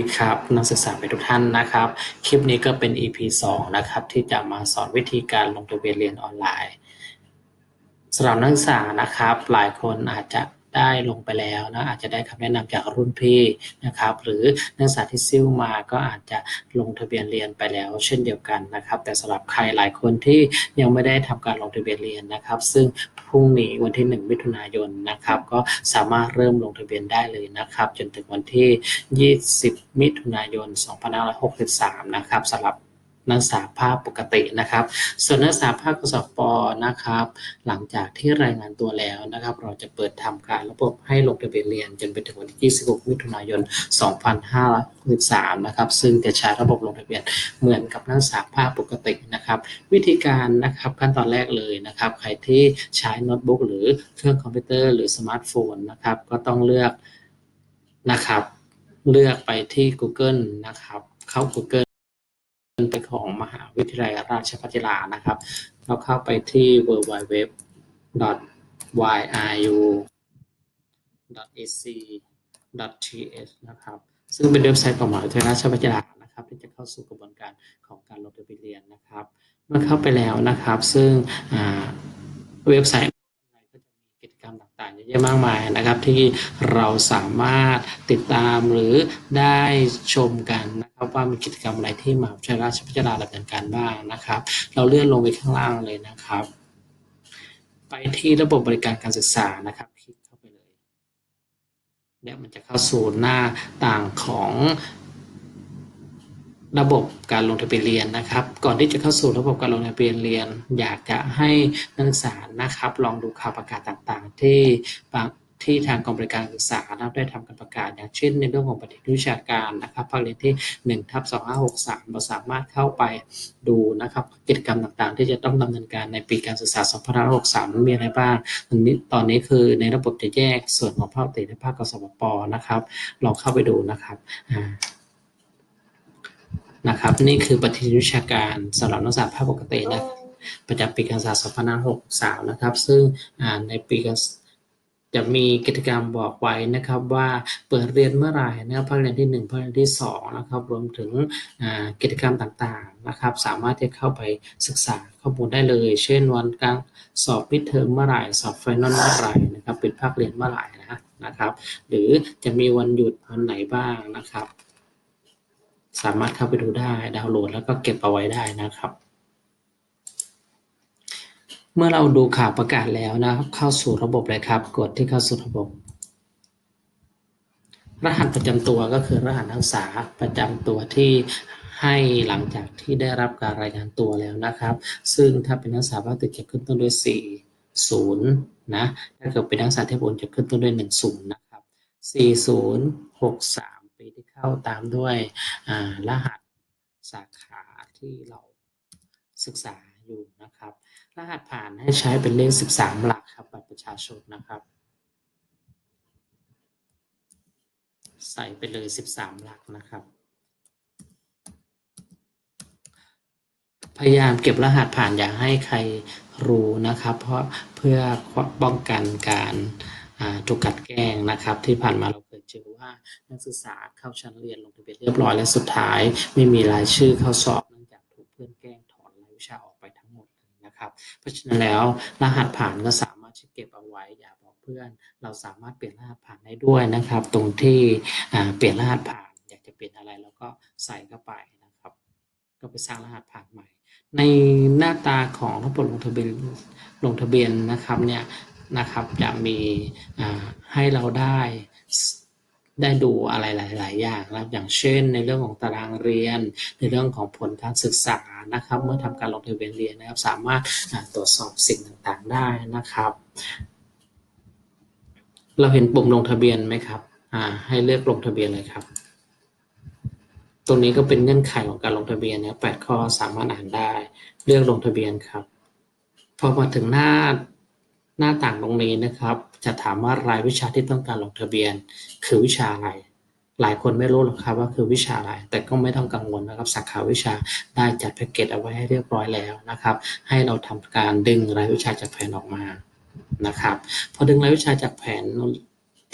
ดีครับนักศึกษาไปทุกท่านนะครับ คลิปนี้ก็เป็น EP 2 นะครับ ที่จะมาสอนวิธีการลงทะเบียนเรียนออนไลน์สำหรับนักศึกษานะครับ หลายคนอาจจะ ได้ลงไปแล้วนะอาจจะได้คำแนะนำจากรุ่นพี่นะครับ หรือนักศึกษาที่ซิ่วมาก็อาจจะลงทะเบียนเรียนไปแล้ว เช่นเดียวกันนะครับ แต่สำหรับใครหลายคนที่ยังไม่ได้ทำการลงทะเบียนเรียนนะครับ ซึ่งพรุ่งนี้วันที่ 1 มิถุนายนนะครับ ก็สามารถเริ่มลงทะเบียนได้เลยนะครับ จนถึงวันที่ 20 มิถุนายน 2563 นะครับสำหรับ นักศึกษาภาคปกตินะครับ ส่วนนักศึกษาภาคกสปนะครับ หลังจากที่รายงานตัวแล้วนะครับ เราจะเปิดทำการระบบให้ลงทะเบียนเรียนจนไปถึงวันที่ 26 มิถุนายน 2563 นะครับ ซึ่งจะใช้ระบบลงทะเบียนเหมือนกับนักศึกษาภาคปกตินะครับ วิธีการนะครับขั้นตอนแรกเลยนะครับ ใครที่ใช้โน้ตบุ๊กหรือเครื่องคอมพิวเตอร์หรือสมาร์ทโฟนนะครับ ก็ต้องเลือกนะครับ เลือกไปที่ Google นะครับ เข้า Google ไปของมหาวิทยาลัยราชภัฏลานะครับ เราเข้าไปที่ www yiru ac th นะครับ ซึ่งเป็นเว็บไซต์ของมหาวิทยาลัยราชภัฏลานะครับ ที่จะเข้าสู่กระบวนการของการลงทะเบียนเรียนนะครับ เมื่อเข้าไปแล้วนะครับ ซึ่งเว็บไซต์ รรมต่างๆเยอะแยะมากมายนะครับที่เราสามารถติดตามหรือได้ชมกันนะครับว่ามีกิจกรรมอะไรที่มหาวิทยาลัยราชภัฏลาดำเนินการบ้างนะครับ เราเลื่อนลงไปข้างล่างเลยนะครับ ไปที่ระบบบริการการศึกษานะครับคลิกเข้าไปเลยเนี่ยมันจะเข้าสู่หน้าต่างของ ระบบการลงทะเบียนเรียนนะครับ ก่อนที่จะเข้าสู่ระบบการลงทะเบียนเรียน อยากจะให้นักศึกษานะครับ ลองดูข่าวประกาศต่างๆ ที่บางที่ทางกองบริการศึกษาได้ทำการประกาศอย่างเช่น ในเรื่องของปฏิทินวิชาการนะครับภาคเรียนที่1ทับ2563เราสามารถเข้าไปดูนะครับกิจกรรมต่างๆ ที่จะต้องดำเนินการในปีการศึกษา2563นั้นมีอะไรบ้างตอนนี้ตอนนี้คือในระบบจะแยกส่วนของภาคปฏิและภาคกสบปนะครับลองเข้าไปดูนะครับ นะครับ นี่คือปฏิทินวิชาการสำหรับนักศึกษาภาคปกตินะประจำปีการศึกษา2563 นะครับ ซึ่งในปีการจะมีกิจกรรมบอกไว้นะครับว่าเปิดเรียนเมื่อไหร่นะครับภาคเรียนที่ 1ภาคเรียนที่2นะครับรวมถึงกิจกรรมต่างๆนะครับ สามารถที่เข้าไปศึกษาข้อมูลได้เลย เช่นวันกลางสอบมิเทอมเมื่อไหร่สอบไฟนอลเมื่อไหร่นะครับปิดภาคเรียนเมื่อไหร่นะนะครับ หรือจะมีวันหยุดวันไหนบ้างนะครับ สามารถเข้าไปดูได้ดาวน์โหลดแล้วก็เก็บเอาไว้ได้นะครับ เมื่อเราดูข่าวประกาศแล้วนะครับ เข้าสู่ระบบเลยครับ กดที่เข้าสู่ระบบ รหัสประจำตัวก็คือรหัสนักศึกษาประจำตัวที่ให้หลังจากที่ได้รับการรายงานตัวแล้วนะครับ ซึ่งถ้าเป็นนักศึกษาภาคติดจะขึ้นต้นด้วย 4 0 นะ ถ้าเกิดเป็นนักศึกษาเทพบุญจะขึ้นต้นด้วย 1 0 นะครับ 40 63 ปีที่เข้าตามด้วยรหัสสาขาที่เราศึกษาอยู่นะครับ รหัสผ่านให้ใช้เป็นเลข 13 หลักครับบัตรประชาชนนะครับ ใส่ไปเลย 13 หลักนะครับ พยายามเก็บรหัสผ่านอย่าให้ใครรู้นะครับ เพราะเพื่อป้องกันการถูกกัดแกล้งนะครับที่ผ่านมาเรา เจอว่านักศึกษาเข้าชั้นเรียนลงทะเบียนเรียบร้อยและสุดท้าย ไม่มีรายชื่อเข้าสอบเนื่องจากถูกเพื่อนแกล้งถอนรายวิชาออกไปทั้งหมดนะครับ เพราะฉะนั้นแล้วรหัสผ่านก็สามารถเก็บเอาไว้อย่าบอกเพื่อน เราสามารถเปลี่ยนรหัสผ่านได้ด้วยนะครับ ตรงที่เปลี่ยนรหัสผ่านอยากจะเปลี่ยนอะไรเราก็ใส่เข้าไปนะครับ ก็ไปสร้างรหัสผ่านใหม่ ในหน้าตาของระบบลงทะเบียนลงทะเบียนนะครับเนี่ยนะครับจะมีให้เราได้ ได้ดูอะไรหลาย ๆ อย่างนะครับ อย่างเช่น ในเรื่องของตารางเรียน ในเรื่องของผลการศึกษานะครับ เมื่อทำการลงทะเบียนเรียนนะครับ สามารถตรวจสอบสิ่งต่าง ๆ ได้นะครับ เราเห็นปุ่มลงทะเบียนไหมครับให้เลือกลงทะเบียนเลยครับ ตรงนี้ก็เป็นเงื่อนไขของการลงทะเบียนนะแปดข้อสามารถอ่านได้ เลือกลงทะเบียนครับ พอมาถึงหน้า หน้าต่างตรงนี้นะครับ จะถามว่ารายวิชาที่ต้องการลงทะเบียน คือวิชาอะไร หลายคนไม่รู้หรอกครับว่าคือวิชาอะไร แต่ก็ไม่ต้องกังวลนะครับสาขาวิชาได้จัดแพ็กเกจเอาไว้ให้เรียบร้อยแล้วนะครับ ให้เราทำการดึงรายวิชาจากแผนออกมานะครับพอดึงรายวิชาจากแผน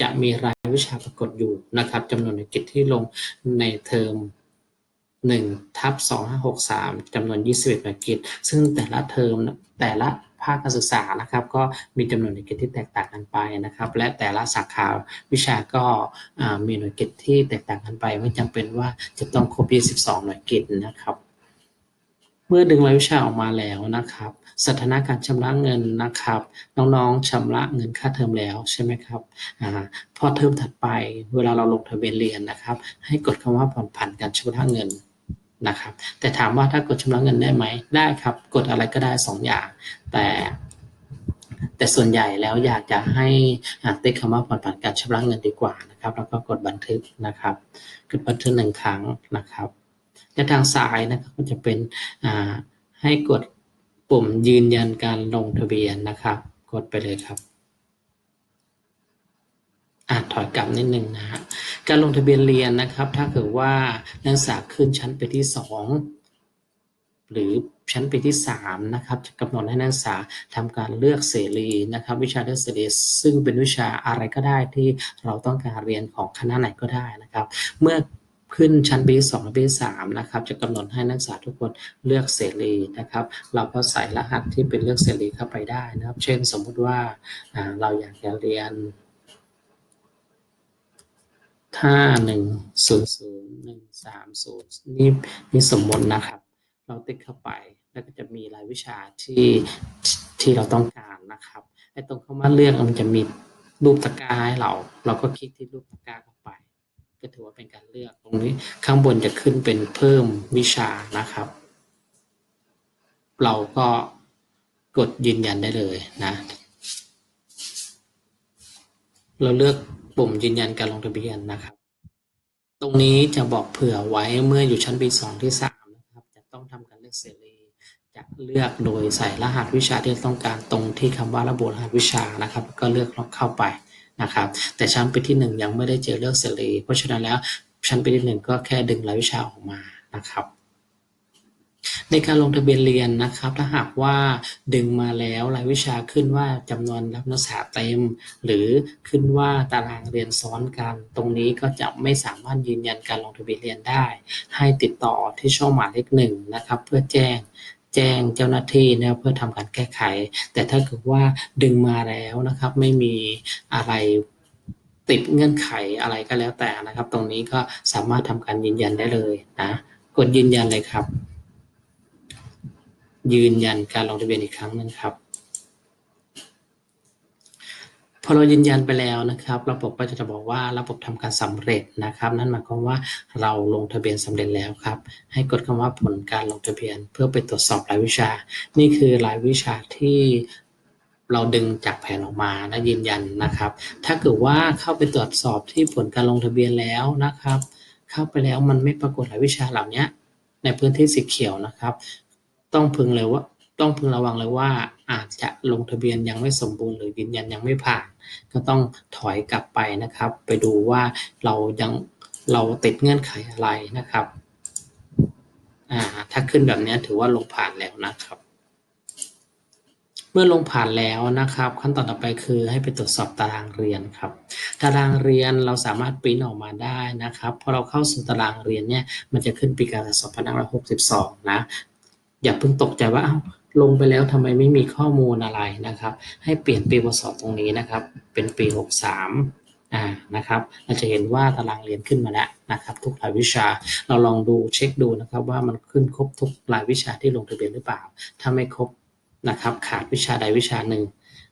จะมีรายวิชาปรากฏอยู่นะครับจำนวนหน่วยกิจที่ลงในเทอม1ทับ2563จำนวน 21หน่วยกิจ ซึ่งแต่ละเทอมแต่ละ ภาคการศึกษานะครับ ก็มีจำนวนหน่วยกิจที่แตกต่างกันไปนะครับ และแต่ละสาขาวิชาก็มีหน่วยกิจที่แตกต่างกันไป ไม่จำเป็นว่าจะต้องครบ22 หน่วยกิจนะครับ เมื่อดึงรายวิชาออกมาแล้วนะครับสถานะการชำระเงินนะครับ น้องๆชำระเงินค่าเทอมแล้วใช่ไหมครับอพอเทอมถัดไปเวลาเราลงทะเบียนเรียนนะครับ ให้กดคำว่าผ่อนผันการชำระเงิน นะครับ แต่ถามว่าถ้ากดชำระเงินได้ไหมได้ครับ กดอะไรก็ได้สองอย่าง แต่แต่ส่วนใหญ่แล้วอยากจะให้ติ๊กคำว่าผ่อนผันการชำระเงินดีกว่านะครับ แล้วก็กดบันทึกนะครับ กดบันทึกหนึ่งครั้งนะครับและทางซ้ายนะครับก็จะเป็นอ่าให้กดปุ่มยืนยันการลงทะเบียนนะครับ กดไปเลยครับ อ่าถอยกลับนิดนึงนะฮะการลงทะเบียนเรียนนะครับ ถ้าเกิดว่านักศึกษาขึ้นชั้นไปที่สองหรือชั้นปีที่สามนะครับจะกำหนดให้นักศึกษาทำการเลือกเสรีนะครับ วิชาเลือกเสรีซึ่งเป็นวิชาอะไรก็ได้ที่เราต้องการเรียนของคณะไหนก็ได้นะครับ เมื่อขึ้นชั้นปีสองปีสามนะครับ จะกำหนดให้นักศึกษาทุกคนเลือกเสรีนะครับ เราก็ใส่รหัสที่เป็นเลือกเสรีเข้าไปได้นะครับ เช่นสมมุติว่าอ่าเราอยากจะเรียน ห้าหนึ่งศูนย์ศูนย์หนึ่งสามศูนย์นี่นี่สมมตินะครับ เราติ๊กเข้าไปแล้วก็จะมีรายวิชาที่ที่เราต้องการนะครับไอ้ตรงเข้ามาเลือกมันจะมีรูปตะกร้าให้เรา เราก็คลิกที่รูปตะกร้าเข้าไป ก็ถือว่าเป็นการเลือกตรงนี้ข้างบนจะขึ้นเป็นเพิ่มวิชานะครับ เราก็กดยืนยันได้เลยนะ เราเลือก ปุ่มยืนยันการลงทะเบียนนะครับ ตรงนี้จะบอกเผื่อไว้เมื่ออยู่ชั้นปีสองที่สามนะครับ จะต้องทำการเลือกเสรีจะเลือกโดยใส่รหัสวิชาที่ต้องการตรงที่คำว่าระบุรหัสวิชานะครับ ก็เลือกเข้าไปนะครับ แต่ชั้นปีที่หนึ่งยังไม่ได้เจอเลือกเสรีเพราะฉะนั้นแล้วชั้นปีที่หนึ่งก็แค่ดึงรายวิชาออกมานะครับ ในการลงทะเบียนเรียนนะครับ ถ้าหากว่าดึงมาแล้วรายวิชาขึ้นว่าจำนวนรับนักศึกษาเต็ม หรือขึ้นว่าตารางเรียนซ้อนกัน ตรงนี้ก็จะไม่สามารถยืนยันการลงทะเบียนเรียนได้ ให้ติดต่อที่ช่องหมายเลขหนึ่งนะครับ เพื่อแจ้งแจ้งเจ้าหน้าที่นะเพื่อทำการแก้ไข แต่ถ้าเกิดว่าดึงมาแล้วนะครับ ไม่มีอะไรติดเงื่อนไขอะไรก็แล้วแต่นะครับ ตรงนี้ก็สามารถทำการยืนยันได้เลยนะกดยืนยันเลยครับ ยืนยันการลงทะเบียนอีกครั้งนึ่งครับพอเรายืนยันไปแล้วนะครับ ระบบก็จะบอกว่าระบบทำการสำเร็จนะครับ นั่นหมายความว่าเราลงทะเบียนสำเร็จแล้วครับ ให้กดคำว่าผลการลงทะเบียน เพื่อไปตรวจสอบรายวิชา นี่คือรายวิชาที่เราดึงจากแผนออกมาและยืนยันนะครับ ถ้าเกิดว่าเข้าไปตรวจสอบที่ผลการลงทะเบียนแล้วนะครับ เข้าไปแล้วมันไม่ปรากฏรายวิชาเหล่านี้ในพื้นที่สีเขียวนะครับ ต้องพึงเลยว่าต้องพึงระวังเลยว่าอาจจะลงทะเบียนยังไม่สมบูรณ์หรือยืนยันยังไม่ผ่าน ก็ต้องถอยกลับไปนะครับ ไปดูว่าเรายังเราติดเงื่อนไขอะไรนะครับถ้าขึ้นแบบนี้ถือว่าลงผ่านแล้วนะครับ เมื่อลงผ่านแล้วนะครับ ขั้นตอนต่อไปคือให้ไปตรวจสอบตารางเรียนครับ ตารางเรียนเราสามารถปริ้นออกมาได้นะครับพอเราเข้าสู่ตารางเรียนเนี่ยมันจะขึ้นปีการศึกษา2562 นะ อย่าเพิ่งตกใจว่าอ้าวลงไปแล้วทำไมไม่มีข้อมูลอะไรนะครับ ให้เปลี่ยนปีพศตรงนี้นะครับ เป็นปี 63อ่านะครับเราจะเห็นว่าตารางเรียนขึ้นมาแล้วนะครับ ทุกรายวิชาเราลองดูเช็คดูนะครับว่ามันขึ้นครบทุกรายวิชาที่ลงทะเบียนหรือเปล่า ถ้าไม่ครบนะครับขาดวิชาใดวิชาหนึ่ง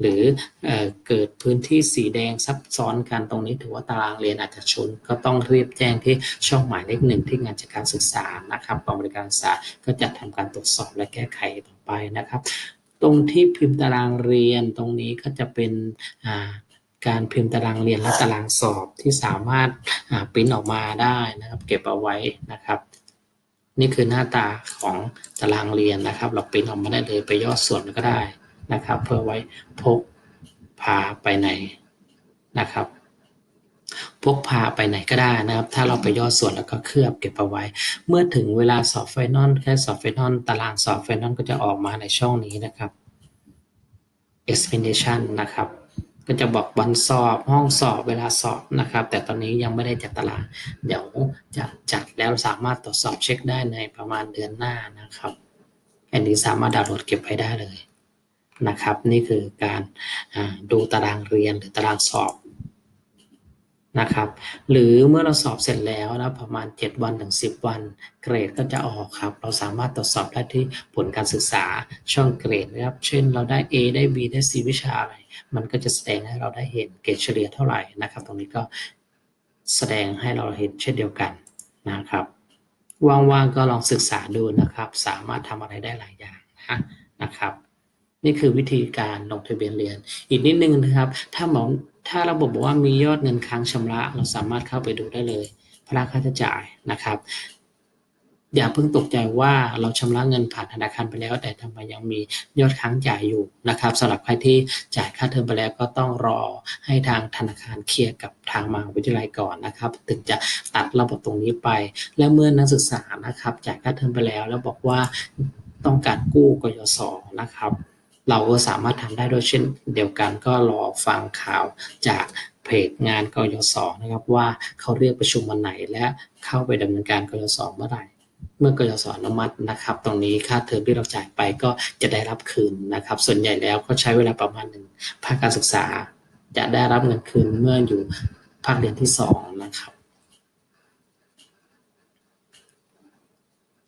หรือเอเกิดพื้นที่สีแดงซับซ้อนกันตรงนี้ถือว่าตารางเรียนอาจจะชน ก็ต้องรีบแจ้งที่ช่องหมายเลขหนึ่งที่งานจัดการศึกษานะครับกองบริการศึกษาก็จะทำการตรวจสอบและแก้ไขต่อไปนะครับ ตรงที่พิมพ์ตารางเรียนตรงนี้ก็จะเป็นการพิมพ์ตารางเรียนและตารางสอบที่สามารถปริ้นออกมาได้นะครับ เก็บเอาไว้นะครับนี่คือหน้าตาของตารางเรียนนะครับ เราปริ้นออกมาได้เลยไปย่อส่วนก็ได้ นะครับ เพื่อไว้พกพาไปไหนนะครับพกพาไปไหนก็ได้นะครับ ถ้าเราไปย่อส่วนแล้วก็เคลือบเก็บเอาไว้ เมื่อถึงเวลาสอบไฟนอลแค่สอบไฟนอลตารางสอบไฟนอลก็จะออกมาในช่องนี้นะครับ explanation นะครับ ก็จะบอกวันสอบห้องสอบเวลาสอบนะครับ แต่ตอนนี้ยังไม่ได้จัดตาราง เดี๋ยวจะจัดแล้วสามารถตรวจสอบเช็คได้ในประมาณเดือนหน้านะครับ อันนี้สามารถดาวน์โหลดเก็บไว้ได้เลย นะครับ นี่คือการดูตารางเรียนหรือตารางสอบนะครับ หรือเมื่อเราสอบเสร็จแล้วนะประมาณ 7 วันถึง 10 วัน เกรดก็จะออกครับ เราสามารถตรวจสอบได้ที่ผลการศึกษาช่องเกรดนะครับ เช่นเราได้ A ได้ B ได้ C วิชาอะไร มันก็จะแสดงให้เราได้เห็นเกรดเฉลี่ยเท่าไหร่นะครับ ตรงนี้ก็แสดงให้เราเห็นเช่นเดียวกันนะครับว่างๆก็ลองศึกษาดูนะครับ สามารถทำอะไรได้หลายอย่างนะนะครับ นี่คือวิธีการลงทะเบียนเรียน อีกนิดนึงนะครับ ถ้าหมอถ้าระบบบอกว่ามียอดเงินค้างชำระ เราสามารถเข้าไปดูได้เลยพระค่าใช้จ่ายนะครับ อย่าเพิ่งตกใจว่าเราชำระเงินผ่านธนาคารไปแล้ว แต่ทำไมยังมียอดค้างจ่ายอยู่นะครับสำหรับใครที่จ่ายค่าเทอมไปแล้วก็ต้องรอให้ทางธนาคารเคลียร์กับทางมหาวิทยาลัยก่อนนะครับ ถึงจะตัดระบบตรงนี้ไป และเมื่อนักศึกษานะครับ จ่ายค่าเทอมไปแล้ว แล้วบอกว่าต้องการกู้กยศนะครับ เราก็สามารถทำได้ด้วยเช่นเดียวกันก็รอฟังข่าวจากเพจงานกยศนะครับว่าเขาเรียกประชุมวันไหนและเข้าไปดำเนินการกยศเมื่อไหร่เมื่อกยศอนุมัตินะครับตรงนี้ค่าเทอมที่เราจ่ายไปก็จะได้รับคืนนะครับ ส่วนใหญ่แล้วก็ใช้เวลาประมาณหนึ่งภาคการศึกษา จะได้รับเงินคืนเมื่ออยู่ภาคเรียนที่สองนะครับ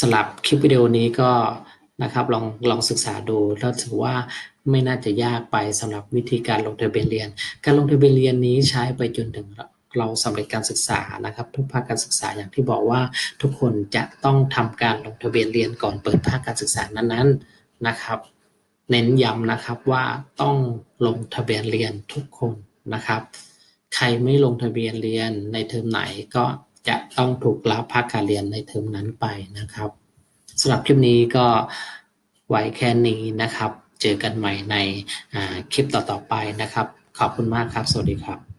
สำหรับคลิปวิดีโอนี้ก็ นะครับลองลองศึกษาดูแล้วถือว่าไม่น่าจะยากไปสำหรับวิธีการลงทะเบียนเรียน การลงทะเบียนเรียนนี้ใช้ไปจนถึงเราสำเร็จการศึกษานะครับ ทุกภาคการศึกษาอย่างที่บอกว่าทุกคนจะต้องทำการลงทะเบียนเรียนก่อนเปิดภาคการศึกษานั้นๆนะครับ เน้นย้ำนะครับว่าต้องลงทะเบียนเรียนทุกคนนะครับ ใครไม่ลงทะเบียนเรียนในเทอมไหนก็จะต้องถูกละภาคการเรียนในเทอมนั้นไปนะครับ สำหรับคลิปนี้ก็ไว้แค่นี้นะครับ เจอกันใหม่ในคลิปต่อๆไปนะครับ ขอบคุณมากครับ สวัสดีครับ